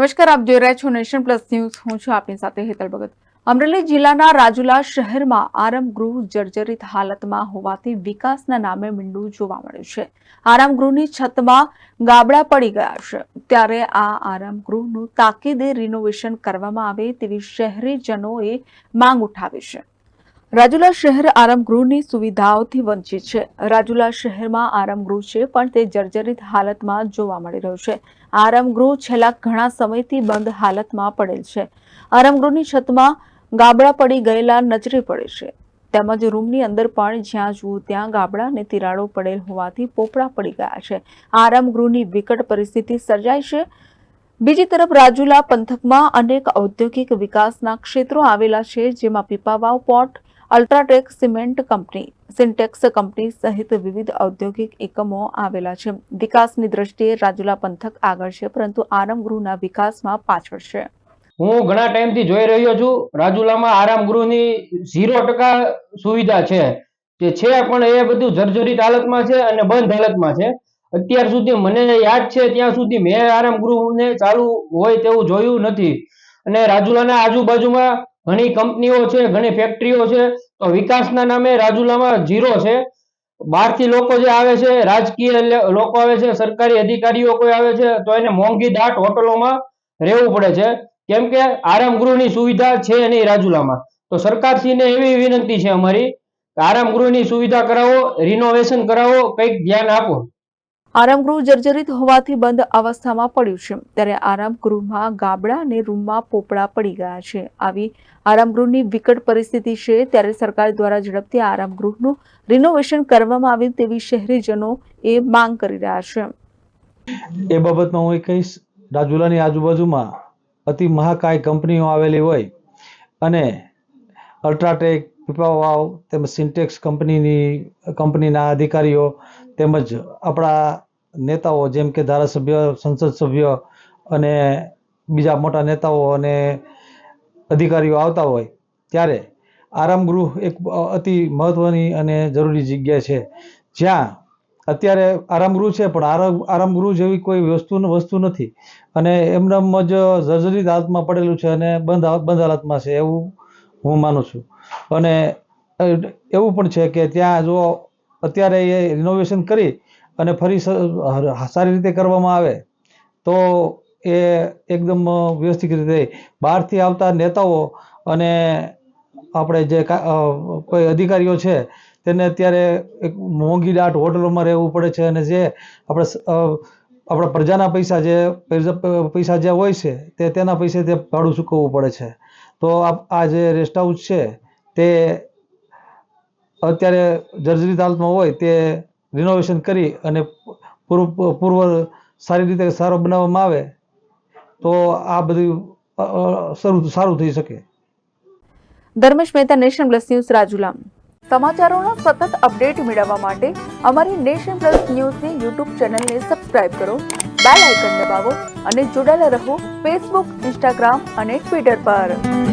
નમસ્કાર, આપ જોઈ રહ્યા છો નેશન પ્લસ ન્યૂઝ. હું છું આપની સાથે હેતલ ભગત. અમરેલી જિલ્લાના રાજુલા શહેરમાં આરામગૃહ જર્જરિત હાલતમાં હોવાથી વિકાસના નામે મીંડું જોવા મળ્યું છે. આરામ ગૃહની છતમાં ગાબડા પડી ગયા છે. ત્યારે આ આરામગૃહનું તાકીદે રિનોવેશન કરવામાં આવે તેવી શહેરીજનોએ માંગ ઉઠાવી છે. રાજુલા શહેર આરામગૃહની સુવિધાઓથી વંચિત છે. રાજુલા શહેરમાં આરામગૃહ છે, પણ તે જર્જરિત હાલતમાં જોવા મળી રહ્યું છે. આરામગૃહ છેલ્લા ઘણા સમયથી બંધ હાલતમાં પડેલ છે. આરામગૃહની છતમાં ગાબડા પડી ગયેલા નજરે પડે છે. તેમજ રૂમની અંદર પણ જ્યાં જુઓ ત્યાં ગાબડા અને તિરાડો પડેલ હોવાથી પોપડા પડી ગયા છે. આરામગૃહની વિકટ પરિસ્થિતિ સર્જાઈ છે. બીજી તરફ રાજુલા પંથકમાં અનેક ઔદ્યોગિક વિકાસના ક્ષેત્રો આવેલા છે, જેમાં Pipavav port UltraTech cement company, Sintex company સહિત વિવિધ ઔદ્યોગિક એકમો આવેલા છે. વિકાસની દ્રષ્ટિએ રાજુલા પંથક આગળ છે, પરંતુ આરામ ગૃહના વિકાસમાં પાછળ છે. હું ઘણા ટાઈમથી જોઈ રહ્યો છું, રાજુલામાં આરામ ગૃહની ઝીરો ટકા સુવિધા છે. જે છે પણ એ બધું જર્જરિત હાલતમાં છે અને બંધ હાલતમાં છે. અત્યાર સુધી મને યાદ છે, ત્યાં સુધી મેં આરામ ગૃહને ચાલુ હોય તેવું જોયું નથી. અને રાજુલાના આજુબાજુમાં ઘણી કંપનીઓ છે, ઘણી ફેક્ટરીઓ છે. તો વિકાસના નામે રાજુલામાં ઝીરો છે. બહારથી લોકો જે આવે છે, રાજકીય લોકો આવે છે, સરકારી અધિકારીઓ કોઈ આવે છે, તો એને મોંઘી દાટ હોટલોમાં રહેવું પડે છે. કેમ કે આરામ ગૃહની સુવિધા છે નહીં રાજુલામાં. તો સરકારશ્રીને એવી વિનંતી છે અમારી કે આરામ ગૃહની સુવિધા કરાવો રિનોવેશન કરાવો, કંઈક ધ્યાન આપો. આરામ ગૃહ જર્જરિત હોવાથી બંધ અવસ્થામાં પડ્યું છે. ત્યારે આરામ ગૃહમાં ગાબડા અને રૂમમાં પોપડા પડી ગયા છે. આવી આરામગૃહની વિકટ પરિસ્થિતિ છે. ત્યારે સરકાર દ્વારા ઝડપથી આરામ ગૃહનું રિનોવેશન કરવામાં આવે તેવી શહેરીજનો એ માંગ કરી રહ્યા છે. એ બાબતમાં હું એ કહીશ, રાજુલાની આજુબાજુમાં અતિ મહાકાય કંપનીઓ આવેલી હોય અને અલ્ટ્રાટેક પીપાવાવ તેમજ સિન્ટેક્સ કંપનીની, કંપનીના અધિકારીઓ તેમજ આપણા નેતાઓ જેમ કે ધારાસભ્ય, સંસદ સભ્ય અને બીજા મોટા નેતાઓ અને અધિકારીઓ આવતા હોય ત્યારે આરામ ગૃહ એક અતિ મહત્ત્વની અને જરૂરી જગ્યા છે. જ્યાં અત્યારે આરામ ગૃહ છે, પણ આરામ આરામ ગૃહ જેવી કોઈ વસ્તુ વસ્તુ નથી. અને એમનામ જ જર્જરિત હાલતમાં પડેલું છે અને બંધ બંધ હાલતમાં છે એવું હું માનું છું. અને એવું પણ છે કે ત્યાં જો અત્યારે એ રિનોવેશન કરી અને ફરી સારી રીતે કરવામાં આવે, તો એ એકદમ વ્યવસ્થિત રીતે બહારથી આવતા નેતાઓ અને આપણે જે કોઈ અધિકારીઓ છે, તેને અત્યારે એક મોંઘી દાટ હોટલોમાં રહેવું પડે છે અને જે આપણે આપણા પ્રજાના પૈસા જે પૈસા જે હોય છે, તે તેના પૈસે તે ભાડું ચૂકવવું પડે છે. તો આ જે રેસ્ટ હાઉસ છે તે અત્યારે જર્જરિત હાલતમાં હોય તે રિનોવેશન કરી અને પૂર્વ પૂર્વ સારી રીતે સારો બનાવવામાં આવે તો આ બધું અ, સારું થઈ શકે. Dharmesh Mehta Nation Plus News Rajula સમાચારોનો સતત અપડેટ મેળવવા માટે અમારી નેશન પ્લસ ન્યૂઝની યુટ્યુબ ચેનલને સબસ્ક્રાઇબ કરો બેલ આઇકન દબાવો અને જોડાયેલા રહો ફેસબુક ઇન્સ્ટાગ્રામ અને ટ્વિટર પર.